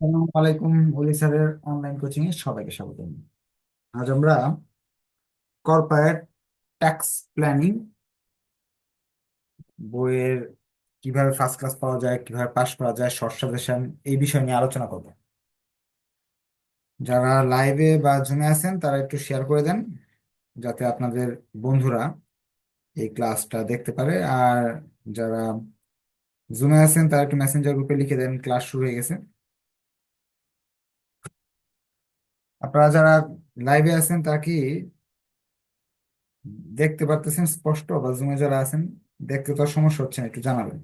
আসসালামু আলাইকুম ওলি স্যারের অনলাইন কোচিং এ সবাইকে স্বাগত আজ আমরা কর্পোরেট ট্যাক্স প্ল্যানিং বইয়ের কীভাবে ফার্স্ট ক্লাস পাওয়া যায়, কীভাবে পাস করা যায় শর্ট সাজেশন এই বিষয় নিয়ে আলোচনা করব। যারা লাইভে বা জুমে আছেন, তারা একটু শেয়ার করে দেন, যাতে আপনাদের বন্ধুরা এই ক্লাসটা দেখতে পারে। আর যারা জুমে আছেন, তারা একটু মেসেঞ্জার গ্রুপে লিখে দেন ক্লাস শুরু হয়ে গেছে। আপনারা যারা লাইভে আছেন, তারা কি দেখতে পারতেছেন স্পষ্ট বা জুমে যারা আছেন, দেখতে তো সমস্যা হচ্ছে না, একটু জানাবেন।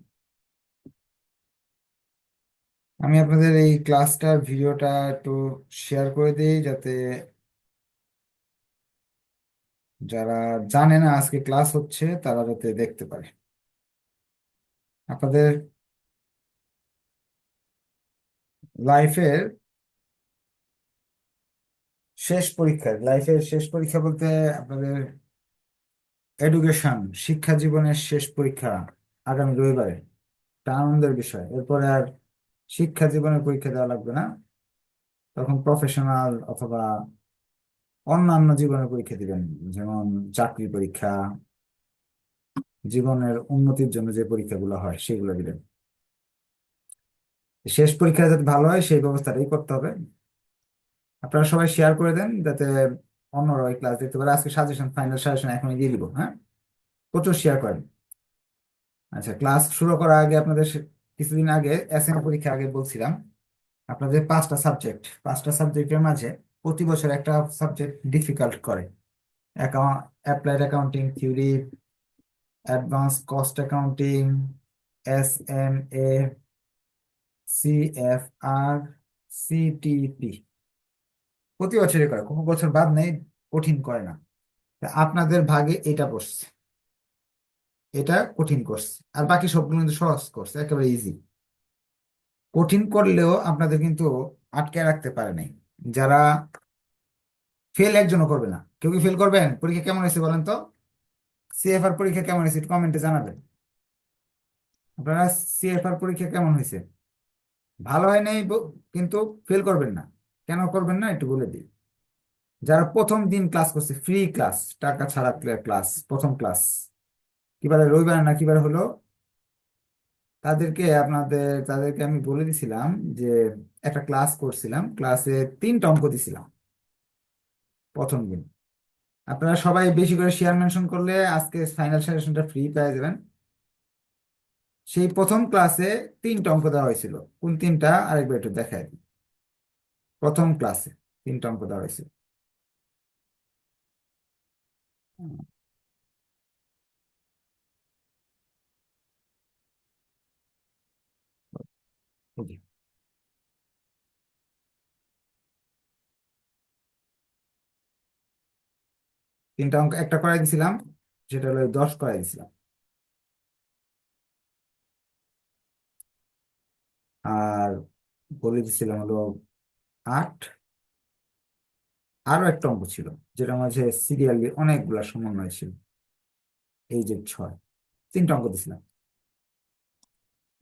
আমি আপনাদের এই ক্লাসটার ভিডিওটা একটু শেয়ার করে দিই, যাতে যারা জানে না আজকে ক্লাস হচ্ছে, তারা যাতে দেখতে পারে। আপনাদের লাইফের শেষ পরীক্ষা লাইফের শেষ পরীক্ষা বলতে আপনাদের এডুকেশন শিক্ষা জীবনের শেষ পরীক্ষা আগামী রবিবারে একটা আনন্দের বিষয়। এরপরে আর শিক্ষা জীবনের পরীক্ষা দেওয়া লাগবে না। তখন প্রফেশনাল অথবা অন্যান্য জীবনের পরীক্ষা দিবেন। যেমন চাকরি পরীক্ষা, জীবনের উন্নতির জন্য যে পরীক্ষাগুলো হয় সেগুলো দিবেন। শেষ পরীক্ষা যাতে ভালো হয় সেই ব্যবস্থাটাই করতে হবে। আপনারা সবাই শেয়ার করে দেন যাতে অন্যরা ওই ক্লাস দেখতে পারে। আজকে সাজেশন ফাইনাল সাজেশন এখনই দিয়ে দিব হ্যাঁ? প্রচুর শেয়ার করেন। আচ্ছা ক্লাস শুরু করার আগে আপনাদের সে- কিছুদিন আগে এসএম পরীক্ষা আগে বলছিলাম। আপনাদের পাঁচটা সাবজেক্ট পাঁচটা সাবজেক্টের মাঝে প্রতি বছর একটা সাবজেক্ট ডিফিকাল্ট করে। Applied accounting theory advance cost accounting S M A C F R CTP প্রতি বছরই করে, কোনো বছর বাদ নেই, কঠিন করে না। আপনাদের ভাগে এটা বসছে। এটা কঠিন করছে। আর বাকি সবগুলো কিন্তু সহজ করছে, একেবারে ইজি কঠিন করলেও আপনাদের কিন্তু আটকে রাখতে পারে নাই। যারা ফেল একজনও করবে না। কেউ কি ফেল করবেন? পরীক্ষা কেমন হয়েছে বলেন তো? সিএফআর পরীক্ষা কেমন হয়েছে একটু কমেন্টে জানাবেন। আপনারা সিএফআর পরীক্ষা কেমন হয়েছে? ভালো হয় নাই কিন্তু ফেল করবেন না। কেন করবেন না একটু বলে দিই। যারা প্রথম দিন ক্লাস করছে ফ্রি ক্লাস টাকা ছাড়া ক্লাস প্রথম ক্লাস কিবারে রবিবার না কিবারে হলো, তাদেরকে আপনাদের, তাদেরকে আমি বলে দিছিলাম যে একটা ক্লাস করছিলাম ক্লাসে তিনটা অঙ্ক দিছিলাম প্রথম দিন। আপনারা সবাই বেশি করে শেয়ার মেনশন করলে আজকে ফাইনাল সেশনটা ফ্রি পেয়ে যাবেন। সেই প্রথম ক্লাসে তিনটা অঙ্ক দেওয়া হয়েছিল। কোন তিনটা, আরেকবার একটু দেখাই দিই। প্রথম ক্লাসে, তিনটা অঙ্ক দেওয়া হয়েছে। তিনটা অঙ্ক একটা করাই দিছিলাম সেটা হলো দশ করাই দিছিলাম আর বলে দিছিলাম হলো আট। আরও একটা অঙ্ক ছিল যেটা মাঝে সিরিয়ালি অনেকগুলা সমন্বয় ছিল। এই যে ছয়, তিনটা অঙ্ক দিছিলাম।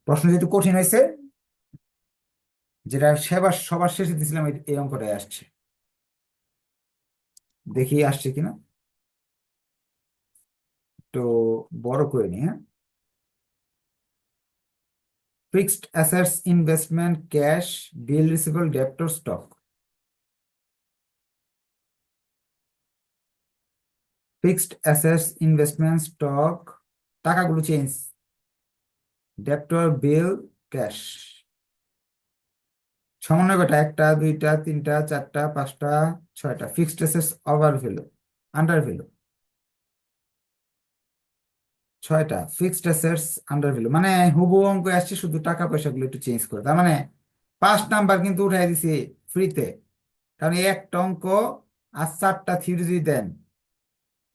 প্রশ্ন যেহেতু কঠিন হয়েছে, যেটা সেবার, সবার শেষে দিছিলাম, এই এই অঙ্কটাই আসছে। দেখি আসছে কিনা। তো বড় করে নি হ্যাঁ। Fixed assets investment cash bill receivable ডেপ্ট stock fixed assets investment stock টাকাগুলো চেঞ্জ ডেপ্টর বিল ক্যাশ সমন্বয় কয়টা? একটা, দুইটা, তিনটা, চারটা, পাঁচটা, ছয়টা। Fixed assets over value under value ছয়টা ফিক্সড অ্যাসেটস আন্ডার ভ্যালু মানে হুবহু অঙ্ক আসছে, শুধু টাকা পয়সাগুলো একটু চেঞ্জ করে। তার মানে পাঁচ নাম্বার কিন্তু উঠাই দিছি ফ্রিতে কারণ একটা অঙ্ক আর চারটা থিওরি যদি দেন।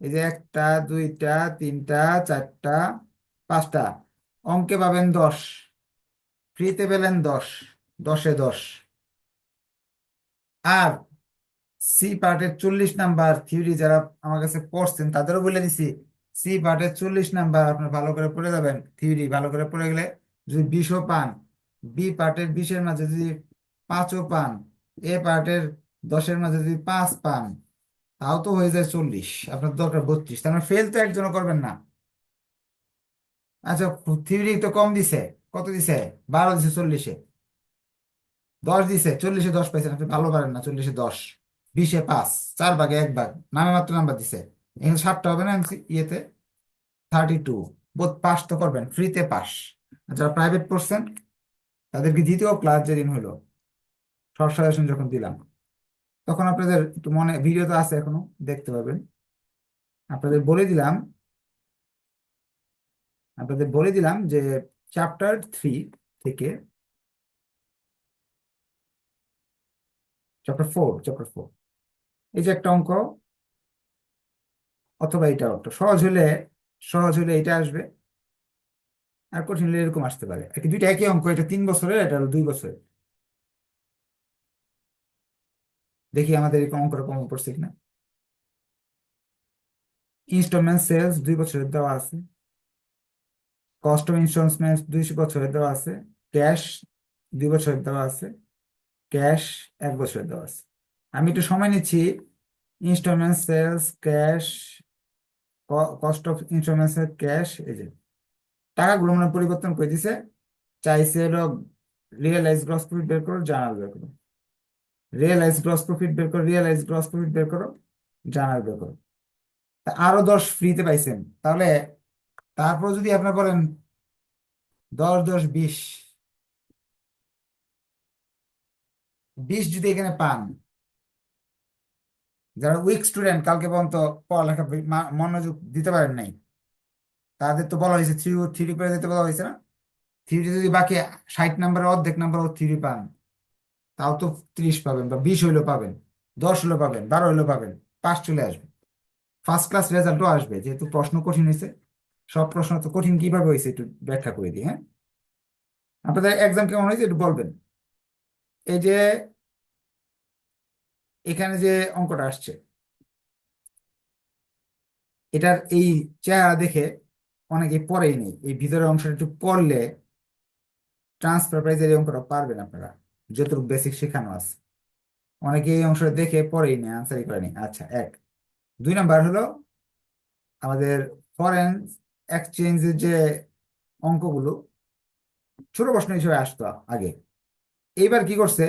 এই যে একটা, দুইটা, তিনটা, চারটা, পাঁচটা। অঙ্কে পাবেন দশ। ফ্রিতে পেলেন দশ। দশে দশ। আর সি পার্টের চল্লিশ নাম্বার থিওরি যারা আমার কাছে পড়ছেন, তাদেরও বলে দিছি সি পার্টের চল্লিশ নাম্বার আপনার ভালো করে পড়ে যাবেন থিওরি ভালো করে পড়ে গেলে যদি বিশও পান বি পার্টের বিশের মাঝে যদি পাঁচও পান এ পার্টের দশের মাঝে যদি পাঁচ পান, তাও তো হয়ে যায় চল্লিশ, আপনার দরকার বত্রিশ, তার মানে ফেল তো একজনও করবেন না। আচ্ছা থিওরি তো কম দিছে, কত দিছে? বারো দিছে চল্লিশে। দশ দিছে, চল্লিশে দশ পাইছেন, আপনি ভালো পারেন না, চল্লিশে দশ, বিশে পাঁচ, চার ভাগে এক ভাগ, নামে মাত্র নাম্বার দিছে। এখানে ষাটটা হবে না ইয়েতে? থার্টি টু বোধ পাস তো করবেন ফ্রিতে পাস যারা প্রাইভেট পড়ছেন, তাদেরকে দ্বিতীয় ক্লাস যেদিন হলো শর্ট সাজেশন যখন দিলাম, তখন আপনাদের একটু মনে ভিডিও তো আছে এখনও, দেখতে পাবেন। আপনাদের বলে দিলাম, আপনাদের বলে দিলাম যে চ্যাপ্টার থ্রি থেকে চ্যাপ্টার ফোর চ্যাপ্টার ফোর এই যে একটা অঙ্ক অথবা এটা একটা সহজ হলে সহজ হলে এটা আসবে। আর কঠিন হলে এরকম আসতে পারে। আর কি দুইটা একই অঙ্ক, এটা তিন বছরের, এটা হলো দুই বছরের। দেখি আমাদের এই অঙ্কটা কমন পড়ছে কিনা। ইনস্টলমেন্ট সেলস দুই বছরের দেওয়া আছে। কস্ট অফ ইনস্টলমেন্ট দুই বছরের দেওয়া আছে। ক্যাশ দুই বছরের দেওয়া আছে। ক্যাশ এক বছরের দেওয়া আছে। আমি একটু সময় নিচ্ছি। Instalment sales cash cost of instalments cash এই যে, টাকাগুলো মানে পরিবর্তন করে দিছে, চাইছে হলো রিয়েলাইজ গ্রস প্রফিট বের করো জার্নাল বের করো। রিয়েলাইজ গ্রস প্রফিট বের করো রিয়েলাইজ গ্রস প্রফিট বের করো জার্নাল বের করো। তা আরও দশ ফ্রিতে পাইছেন। তাহলে তারপর যদি আপনার বলেন দশ দশ, বিশ। বিশ যদি এখানে পান যারা উইক স্টুডেন্ট কালকে পর্যন্ত পড়ালেখা মনোযোগ দিতে পারেন নাই, তাদের তো বলা হয়েছে থ্রি থ্রি করে দিতে বলা হয়েছে না? থ্রি যদি বাকি ষাট নাম্বারের অর্ধেক নাম্বার ও থ্রি পান, তাও তো ত্রিশ পাবেন বা বিশ হইলেও পাবেন, দশ হলেও পাবেন, বারো হলেও পাবেন পাস চলে আসবে। ফার্স্ট ক্লাস রেজাল্টও আসবে, যেহেতু প্রশ্ন কঠিন হয়েছে, সব প্রশ্ন তো কঠিন কীভাবে হয়েছে একটু ব্যাখ্যা করে দিই হ্যাঁ? আপনাদের এক্সাম কেমন হয়েছে একটু বলবেন। এই যে এখানে যে অঙ্কটা আসছে, এটার এই চেহারা দেখে অনেকে পড়েই নেই। এই ভিতরের অংশটা একটু পড়লে ট্রান্সফার প্রাইজের এই অঙ্কটা পারবেন আপনারা, যতটুকু বেসিক শেখানো আছে। অনেকে এই অংশটা দেখে পড়েই নেই আনসারই করেনি আচ্ছা এক। দুই নাম্বার হলো আমাদের ফরেন এক্সচেঞ্জের যে অঙ্কগুলো, ছোট প্রশ্ন হিসেবে আসতো আগে। এইবার কি করছে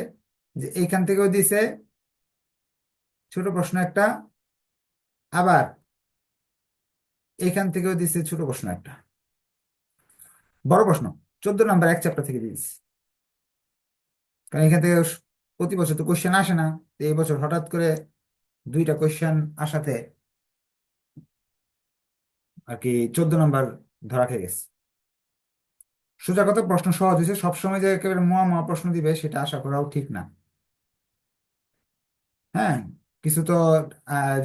যে এইখান থেকেও দিছে ছোট প্রশ্ন একটা। আবার এখান থেকেও দিছে ছোট প্রশ্ন একটা। বড় প্রশ্ন, চোদ্দ নাম্বার এক চ্যাপ্টার থেকে দিয়েছি। কারণ এখান থেকে প্রতি বছর তো কোশ্চেন আসে না। এই বছর হঠাৎ করে দুইটা কোশ্চেন আসাতে আর কি চোদ্দ নাম্বার ধরা খেয়ে গেছে। সোজা কথা, প্রশ্ন সহজ হয়েছে। সবসময় যে একেবারে মহা মহা প্রশ্ন দিবে, সেটা আশা করাও ঠিক না। হ্যাঁ? কিছু তো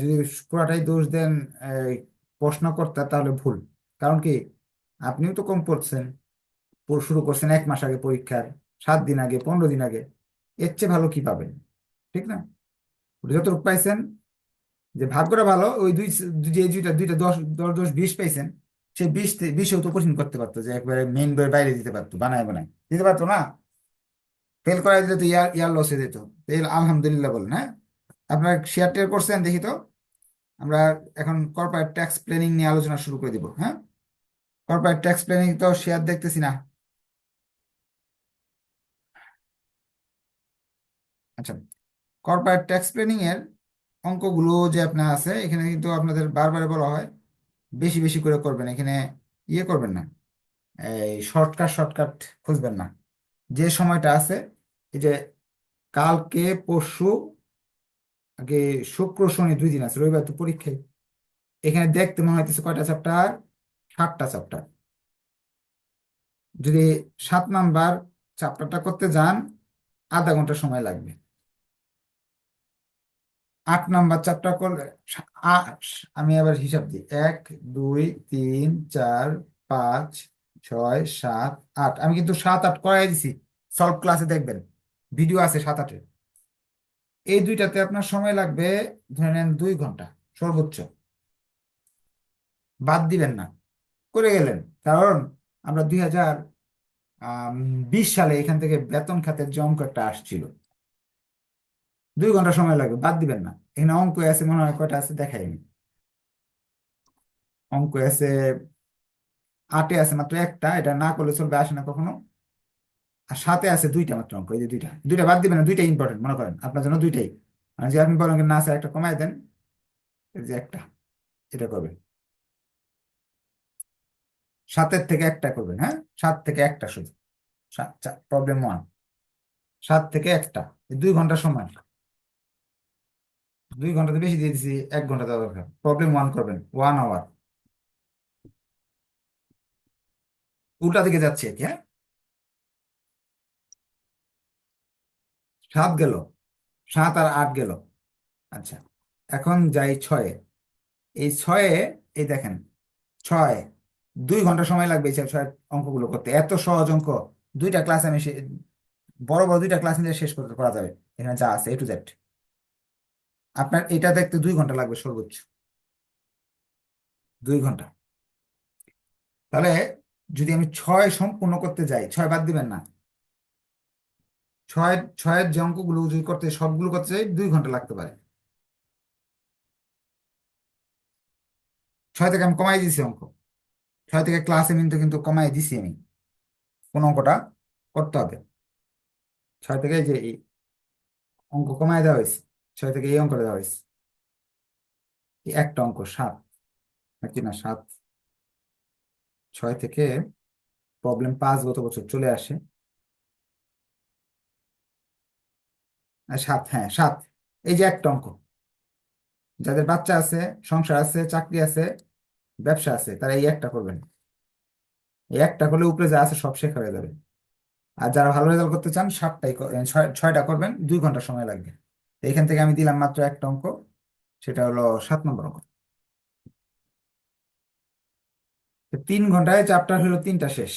যদি পুরাটাই দোষ দেন এই, প্রশ্ন করতে তাহলে ভুল। কারণ কি? আপনিও তো কম পড়ছেন। পড়- শুরু করছেন এক মাস আগে পরীক্ষার সাত দিন আগে পনেরো দিন আগে। এর চেয়ে ভালো কি পাবেন? ঠিক না? ওটা যতটুকু পাইছেন যে ভাগ্যটা ভালো ওই দুই যে দুইটা দুইটা দশ দশ দশ বিশ পাইছেন সে বিশ বিশেও তো কঠিন করতে পারতো যে একবারে মেইন বইয়ের বাইরে দিতে পারতো বানায় বানায়। দিতে পারতো না? ফেল করাই দিলে তো ইয়ার ইয়ার লসে যেত। তো এই আলহামদুলিল্লাহ বলেন হ্যাঁ? আপনারা শেয়ার টেয়ার করছেন, দেখি তো। আমরা এখন কর্পোরেট ট্যাক্স প্ল্যানিং নিয়ে আলোচনা শুরু করে দিব হ্যাঁ? কর্পোরেট ট্যাক্স প্ল্যানিং তো শেয়ার দেখতেছি না। আচ্ছা কর্পোরেট ট্যাক্স প্ল্যানিং এর অঙ্কগুলো যে আপনার আছে, এখানে কিন্তু আপনাদের বারবার বলা হয়, বেশি বেশি করে করবেন, এখানে ইয়ে করবেন না। এই শর্টকাট শর্টকাট খুঁজবেন না। যে সময়টা আছে, এই যে কালকে, পরশু আগে শুক্র, শনি দুই দিন আছে, রবিবার তো পরীক্ষায় এখানে দেখতে মনে হইতেছে কয়টা চ্যাপ্টার সাতটা চ্যাপ্টার যদি সাত নাম্বার চ্যাপ্টারটা করতে যান, আধা ঘণ্টা সময় লাগবে। আট নাম্বার চ্যাপ্টার করলে আমি আবার হিসাব দিই। এক, দুই, তিন, চার, পাঁচ, ছয়, সাত, আট। আমি কিন্তু সাত, আট করাই দিছি। সলভ ক্লাসে দেখবেন। ভিডিও আছে সাত, আটের। এই দুইটাতে আপনার সময় লাগবে, ধরে নেন দুই ঘণ্টা, সর্বোচ্চ। বাদ দিবেন না। করে গেলেন। কারণ আমরা দুই হাজার বিশ সালে এখান থেকে বেতন খাতের যে অঙ্কটা আসছিল, দুই ঘণ্টা সময় লাগবে, বাদ দিবেন না। এখানে অঙ্ক আছে, মনে হয় কয়টা আছে দেখাইনি। অঙ্ক আছে, আটে আছে, মাত্র একটা, এটা না করলে চলবে, আসে না কখনো। আর সাথে আছে দুইটা মাত্র অঙ্ক, এই যে দুইটা। দুইটা বাদ দিবেন না দুইটা ইম্পর্টেন্ট মনে করেন। আপনার জন্য দুইটাই। আর যে আপনি বলেন না আছে একটা কমাই দেন যে একটা, এটা করবেন। সাতের থেকে একটা করবেন হ্যাঁ? সাত থেকে একটা শুধু। প্রবলেম ওয়ান সাত থেকে একটা দুই ঘণ্টা সময় দুই ঘন্টাতে বেশি দিয়ে দিচ্ছি এক ঘণ্টা দেওয়া দরকার। প্রবলেম ওয়ান করবেন ওয়ান আওয়ার উল্টা দিকে যাচ্ছে কি হ্যাঁ? সাত গেল, সাত আর আট গেল। আচ্ছা এখন যাই ছয়ে। এই ছয়ে, এই দেখেন, ছয়, দুই ঘণ্টা সময় লাগবে এই ছয় অঙ্কগুলো করতে। এত সহজ অঙ্ক, দুইটা ক্লাস আমি বড় বড় দুইটা ক্লাস নিয়ে শেষ করতে করা যাবে। এখানে যা আছে এ টু জেড আপনার এটা দেখতে দুই ঘণ্টা লাগবে সর্বোচ্চ। দুই ঘণ্টা। তাহলে যদি আমি ছয় সম্পূর্ণ করতে যাই, ছয় বাদ দিবেন না। ছয় ছয়ের যে অঙ্কগুলো যদি করতে সবগুলো করতে চাই দুই ঘণ্টা লাগতে পারে। ছয় থেকে আমি কমাই দিছি অঙ্ক। ছয় থেকে ক্লাসে কিন্তু কিন্তু কমাই দিছি আমি। কোন অঙ্কটা করতে হবে। ছয় থেকে যে অঙ্ক কমাই দেওয়া হয়েছে, ছয় থেকে এই অঙ্কটা দেওয়া হয়েছে। একটা অঙ্ক, সাত। নাকি না, সাত? ছয় থেকে প্রবলেম পাঁচ গত বছর চলে আসে। সাত হ্যাঁ সাত। এই যে একটা অঙ্ক। যাদের বাচ্চা আছে, সংসার আছে, চাকরি আছে, ব্যবসা আছে, তারা এই একটা করবেন এই একটা করলে উপরে যা আছে সব শেখা হয়ে যাবে। আর যারা ভালো রেজাল্ট করতে চান, সাতটাই ছয়টা করবেন, দুই ঘণ্টা সময় লাগবে। এখান থেকে আমি দিলাম মাত্র একটা অঙ্ক, সেটা হলো সাত নম্বর অঙ্ক। তিন ঘন্টায় চ্যাপ্টার হলো তিনটা শেষ।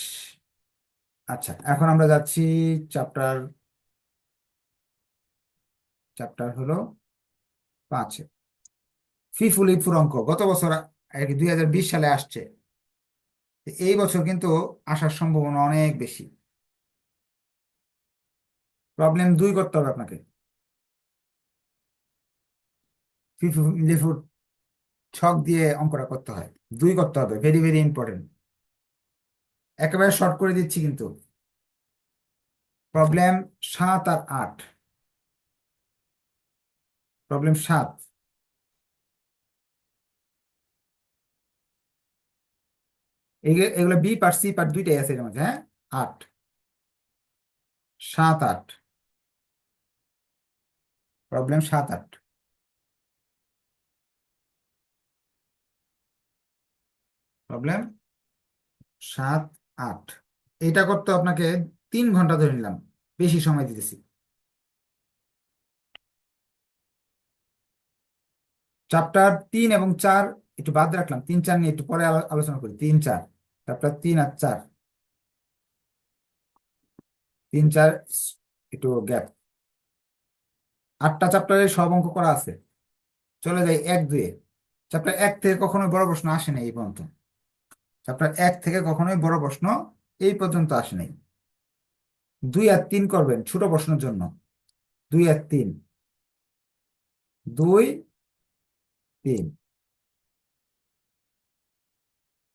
আচ্ছা এখন আমরা যাচ্ছি চ্যাপ্টার চ্যাপ্টার হলো পাঁচে। ফিফুল ইফুর অঙ্ক, গত বছর দুই হাজার বিশ সালে আসছে। এই বছর কিন্তু আসার সম্ভাবনা অনেক বেশি। প্রবলেম দুই করতে হবে আপনাকে। ছক দিয়ে অঙ্কটা করতে হয়। দুই করতে হবে ভেরি ভেরি ইম্পর্টেন্ট একেবারে শর্ট করে দিচ্ছি কিন্তু। প্রবলেম সাত আর আট। প্রবলেম সাত। এগুলো বি পার্ট সি পার্ট দুইটাই আছে এর মধ্যে হ্যাঁ? আট। সাত আট। প্রবলেম সাত আট। প্রবলেম সাত আট। এটা করতে আপনাকে তিন ঘণ্টা ধরে নিলাম। বেশি সময় দিতেছি। চ্যাপ্টার তিন এবং চার একটু বাদ রাখলাম। তিন, চার নিয়ে একটু পরে আলোচনা করি। তিন, চার। চ্যাপ্টার তিন আর চার। তিন, চার একটু গ্যাপ আটটা চ্যাপ্টারে সব অঙ্ক করা আছে। চলে যাই এক, দুয়ে। চ্যাপ্টার এক থেকে কখনোই বড় প্রশ্ন আসে নাই এই পর্যন্ত। চ্যাপ্টার এক থেকে কখনোই বড় প্রশ্ন এই পর্যন্ত আসে নাই। দুই আর তিন করবেন ছোট প্রশ্নের জন্য। দুই আর তিন। দুই তিন।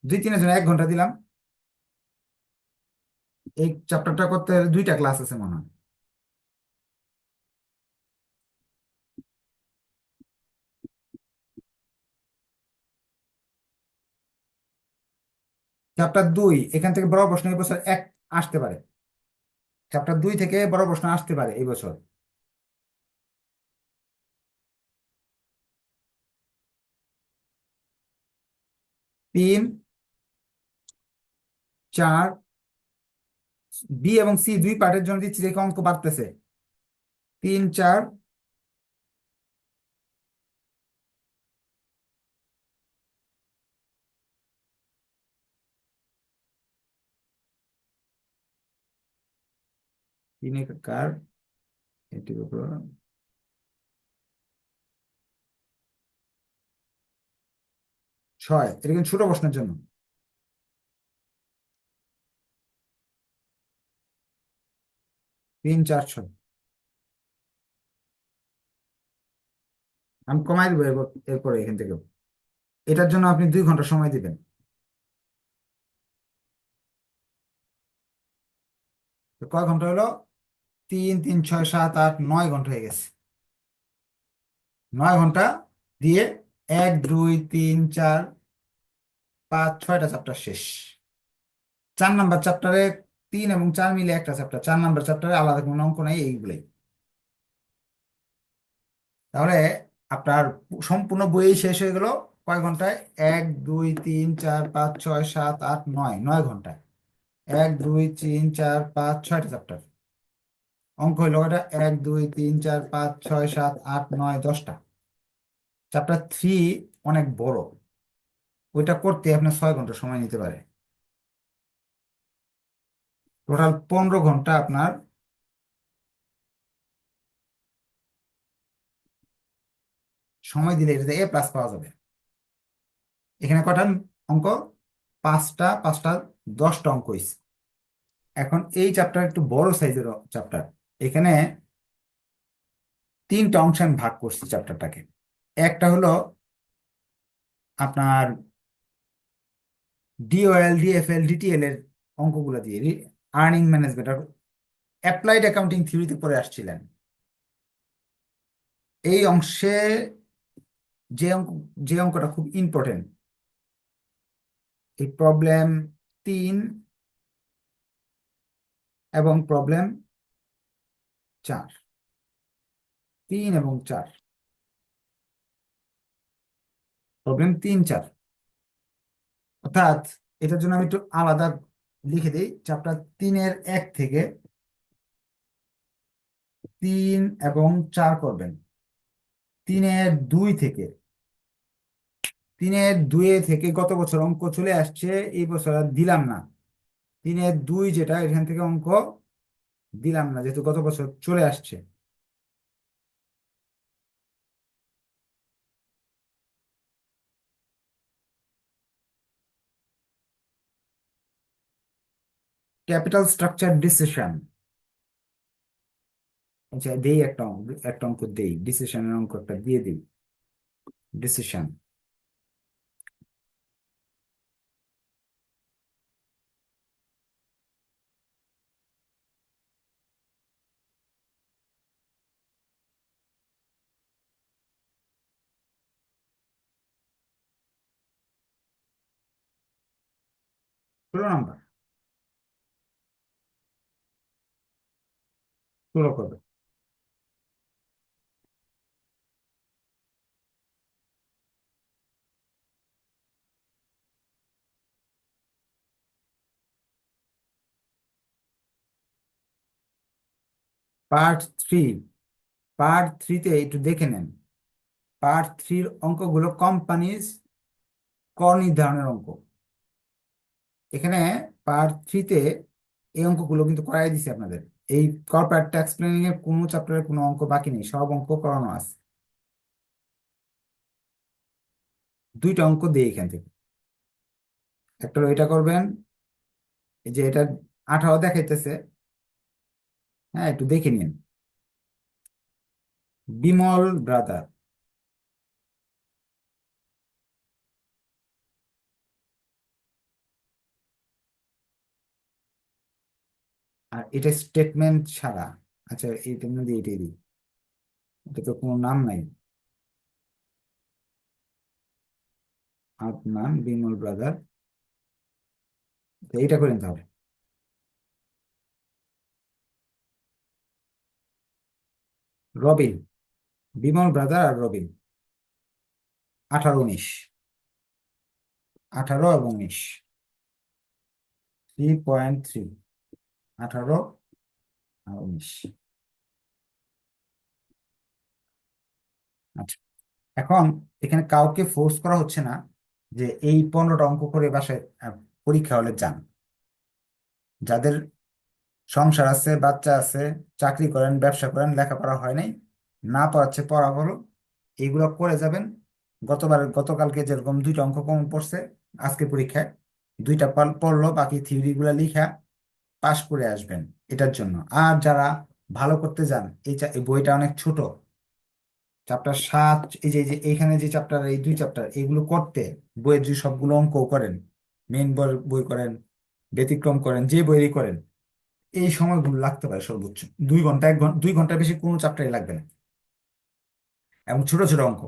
দুই তিনের জন্য এক ঘণ্টা দিলাম। এই চ্যাপ্টারটা করতে দুইটা ক্লাস আছে মনে হয়। চ্যাপ্টার দুই, এখান থেকে বড় প্রশ্ন এই বছর এক আসতে পারে। চ্যাপ্টার দুই থেকে বড় প্রশ্ন আসতে পারে এই বছর। তিন, চার, বি এবং সি দুই পার্টের জন্য দিচ্ছি দেখে অঙ্ক বাড়তেছে। তিন, চার, তিন কার এটির ছয়, এটা কিন্তু ছোট প্রশ্নের জন্য। তিন, চার, ছয়। আমি কমাই দেবো এরপর- এখান থেকে। এটার জন্য আপনি দুই ঘণ্টা সময় দিবেন। কয় ঘণ্টা হলো? তিন তিন, ছয়, সাত, আট, নয় ঘণ্টা হয়ে গেছে। নয় ঘণ্টা দিয়ে এক, দুই, তিন, চার পাঁচ, ছয়টা চ্যাপ্টার শেষ। চার নাম্বার চ্যাপ্টারে তিন এবং চার মিলে একটা চ্যাপ্টার চার নাম্বার চ্যাপ্টারে আলাদা কোনো অঙ্ক নাই, এইগুলাই। তাহলে আপনার সম্পূর্ণ বই শেষ হয়ে গেল কয় ঘন্টায়? এক, দুই, তিন, চার, পাঁচ, ছয়, সাত, আট, নয় নয় ঘন্টায়। এক, দুই, তিন, চার, পাঁচ, ছয়টা চ্যাপ্টার অঙ্ক হইল এটা এক, দুই, তিন, চার, পাঁচ, ছয়, সাত, আট, নয়, দশটা। চ্যাপ্টার থ্রি অনেক বড়। ওইটা করতে আপনার ছয় ঘণ্টা সময় নিতে পারে। টোটাল পনেরো ঘণ্টা আপনার সময় দিলে এটাতে এ প্লাস পাওয়া যাবে। এখানে কটা অঙ্ক? পাঁচটা পাঁচটা, দশটা অঙ্ক হয়েছে এখন এই চ্যাপ্টার একটু বড় সাইজের চ্যাপ্টার এখানে তিনটা অংশে আমি ভাগ করছি চ্যাপ্টারটাকে একটা হলো আপনার ডিওএল ডিএফএল ডিটিএল এর অঙ্কগুলো দিয়ে আর্নিং ম্যানেজমেন্ট আর অ্যাপ্লাইড অ্যাকাউন্টিং থিওরিতে পড়ে আসছিলেন। এই অংশে যে অঙ্ক, যে অঙ্কটা খুব ইম্পর্টেন্ট এই প্রবলেম তিন এবং প্রবলেম চার। তিন এবং চার। প্রবলেম তিন চার। অর্থাৎ এটার জন্য আমি একটু আলাদা লিখে দিই। চ্যাপ্টার তিনের এক থেকে তিন এবং চার করবেন। তিনের দুই থেকে, তিনের দুয়ে থেকে গত বছর অঙ্ক চলে আসছে এই বছর আর দিলাম না। তিনের দুই যেটা, এখান থেকে অঙ্ক দিলাম না, যেহেতু গত বছর চলে আসছে। ক্যাপিটাল স্ট্রাকচার ডিসিশন আচ্ছা দেই একটা অঙ্ক একটা অঙ্ক দেই ডিসিশনের অঙ্ক একটা দিয়ে দিই ডিসিশন ষোলো নাম্বার ষোলো করবে। পার্ট থ্রি পার্ট থ্রিতে একটু দেখে নেন। পার্ট থ্রির অঙ্কগুলো কোম্পানিজ কর নির্ধারণের অঙ্ক। এখানে পার্ট থ্রিতে এই অঙ্কগুলো কিন্তু করাই দিছে আপনাদের। এই কর্পোরেট ট্যাক্স প্ল্যানিং এর কোনো চ্যাপ্টারের কোনো অঙ্ক বাকি নেই, সব অঙ্ক করানো আছে। দুইটা অঙ্ক দিয়ে এখান থেকে। একটা এটা করবেন, এই যে এটা আঠারো দেখাইতেছে হ্যাঁ একটু দেখে নিন। বিমল ব্রাদার। আর এটা স্টেটমেন্ট ছাড়া আচ্ছা এইটার মধ্যে এটাই দিই। এটা তো কোনো নাম নাই। আদনান বিমল ব্রাদার এইটা করেন তাহলে রবিন, বিমল ব্রাদার আর রবিন। আঠারো উনিশ। আঠারো এবং উনিশ। থ্রি পয়েন্ট থ্রি আঠারো। আর উনিশ। আচ্ছা এখন এখানে কাউকে ফোর্স করা হচ্ছে না যে এই পনেরোটা অঙ্ক করে বাসায় পরীক্ষা হলে যান। যাদের সংসার আছে, বাচ্চা আছে, চাকরি করেন, ব্যবসা করেন, লেখাপড়া হয় নাই, না পড়াচ্ছে, পড়া হলো এইগুলো করে যাবেন। গতবার, গতকালকে যেরকম দুইটা অঙ্ক কম পড়ছে, আজকে পরীক্ষায় দুইটা পড়ল, বাকি থিওরি গুলা লিখা পাশ করে আসবেন এটার জন্য। আর যারা ভালো করতে যান, এই বইটা অনেক ছোট। চ্যাপ্টার সাত, এই যে এই যে, এইখানে যে চ্যাপ্টার এই দুই চ্যাপ্টার এগুলো করতে বইয়ের যে সবগুলো অঙ্ক করেন মেইন বই বই করেন, ব্যতিক্রম করেন, যে বইয়েরই করেন, এই সময়গুলো লাগতে পারে সর্বোচ্চ। দুই ঘণ্টা, এক ঘণ্টা দুই ঘণ্টার বেশি কোনো চ্যাপ্টারই লাগবে না। এবং ছোট ছোট অঙ্ক।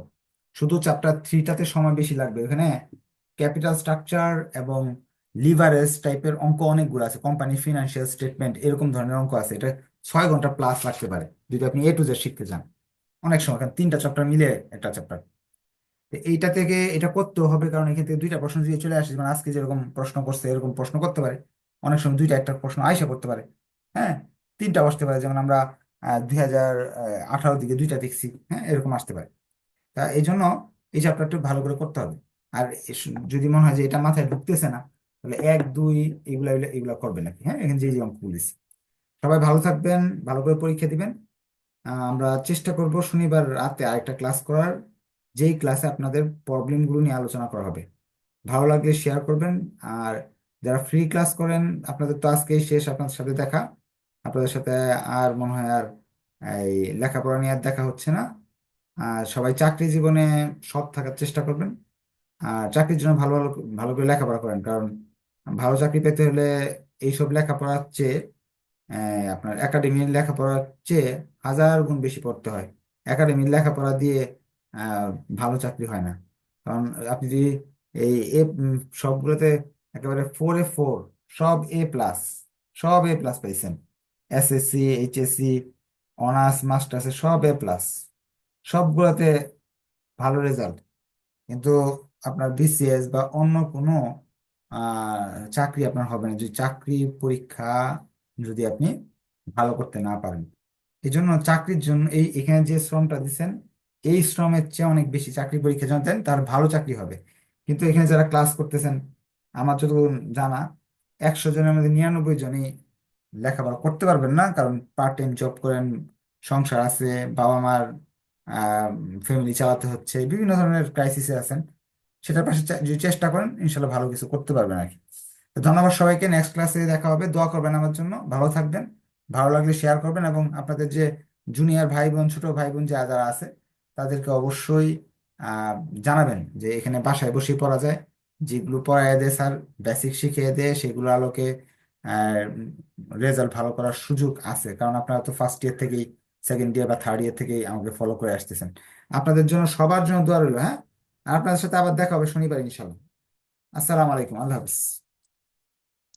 শুধু চ্যাপ্টার থ্রিটাতে সময় বেশি লাগবে। এখানে ক্যাপিটাল স্ট্রাকচার এবং লিভারেজ টাইপের অঙ্ক অনেকগুলো আছে, কোম্পানি ফিনান্সিয়াল স্টেটমেন্ট এরকম ধরনের অঙ্ক আছে, এটা ছয় ঘণ্টা প্লাস লাগতে পারে, যদি আপনি এ টু জেড শিখতে চান। অনেক সময় কারণ তিনটা চ্যাপ্টার মিলে একটা চ্যাপ্টার এইটা থেকে এটা করতেও হবে, কারণ এখান থেকে দুইটা প্রশ্ন দিয়ে চলে আসে, যেমন আজকে যেরকম প্রশ্ন করছে, এরকম প্রশ্ন করতে পারে। অনেক সময় দুইটা একটা প্রশ্ন আইসা করতে পারে হ্যাঁ? তিনটা বসতে পারে, যেমন আমরা দুই হাজার আঠারো দিকে দুইটা দেখছি হ্যাঁ? এরকম আসতে পারে। তা এই জন্য এই চ্যাপ্টারটা ভালো করে করতে হবে। আর যদি মনে হয় যে এটা মাথায় ঢুকতেছে না তাহলে এক, দুই এগুলা এগুলা এগুলা করবে নাকি হ্যাঁ এখানে যে যে অঙ্ক বলেছি সবাই ভালো থাকবেন, ভালো করে পরীক্ষা দিবেন। আমরা চেষ্টা করব শনিবার রাতে আরেকটা ক্লাস করার। যেই ক্লাসে আপনাদের প্রবলেমগুলো নিয়ে আলোচনা করা হবে। ভালো লাগলে শেয়ার করবেন। আর যারা ফ্রি ক্লাস করেন, আপনাদের তো আজকেই শেষ, আপনাদের সাথে দেখা। আপনাদের সাথে আর মনে হয় আর এই লেখাপড়া নিয়ে আর দেখা হচ্ছে না। আর সবাই চাকরি জীবনে সৎ থাকার চেষ্টা করবেন। আর চাকরির জন্য ভালো ভালো ভালো করে লেখাপড়া করেন। কারণ ভালো চাকরি পেতে হলে এইসব লেখাপড়ার চেয়ে আপনার একাডেমির লেখাপড়ার চেয়ে হাজার গুণ বেশি পড়তে হয়। একাডেমির লেখাপড়া দিয়ে ভালো চাকরি হয় না। কারণ আপনি যদি এই এ সবগুলোতে একেবারে ফোর এ ফোর সব এ প্লাস সব এ প্লাস পাইছেন। এসএসসি এইচএসসি অনার্স মাস্টার্সে সব এ প্লাস সবগুলোতে ভালো রেজাল্ট কিন্তু আপনার বিসিএস বা অন্য কোনো চাকরি আপনার হবে না। যদি চাকরি পরীক্ষা যদি আপনি ভালো করতে না পারেন এই জন্য চাকরির জন্য এই এখানে যে শ্রমটা দিচ্ছেন, এই শ্রমের চেয়ে অনেক বেশি চাকরি পরীক্ষা যখন দেন, তার ভালো চাকরি হবে। কিন্তু এখানে যারা ক্লাস করতেছেন, আমার যতদূর জানা, একশো জনের মধ্যে নিরানব্বই জনই লেখাপড়া করতে পারবেন না, কারণ পার্ট টাইম জব করেন, সংসার আছে বাবা মার ফ্যামিলি চালাতে হচ্ছে, বিভিন্ন ধরনের ক্রাইসিসে আছেন। সেটার পাশে যদি চেষ্টা করেন, ইনশাল্লাহ ভালো কিছু করতে পারবেন আর কি। ধন্যবাদ সবাইকে। নেক্সট ক্লাসে দেখা হবে। দোয়া করবেন আমার জন্য। ভালো থাকবেন। ভালো লাগলে শেয়ার করবেন এবং আপনাদের যে জুনিয়র ভাই বোন ছোট ভাই বোন যারা যারা আছে, তাদেরকে অবশ্যই জানাবেন যে এখানে বাসায় বসেই পড়া যায়। যেগুলো পড়ায় দেয় স্যার বেসিক শিখিয়ে দেয়, সেগুলো আলোকে রেজাল্ট ভালো করার সুযোগ আছে। কারণ আপনারা তো ফার্স্ট ইয়ার থেকেই সেকেন্ড ইয়ার বা থার্ড ইয়ার থেকেই আমাকে ফলো করে আসতেছেন। আপনাদের জন্য সবার জন্য দোয়া রইল হ্যাঁ? আপনাদের সাথে আবার দেখা হবে শনিবার ইনশাল্লাহ আসসালামু আলাইকুম আল্লাহ হাফিজ।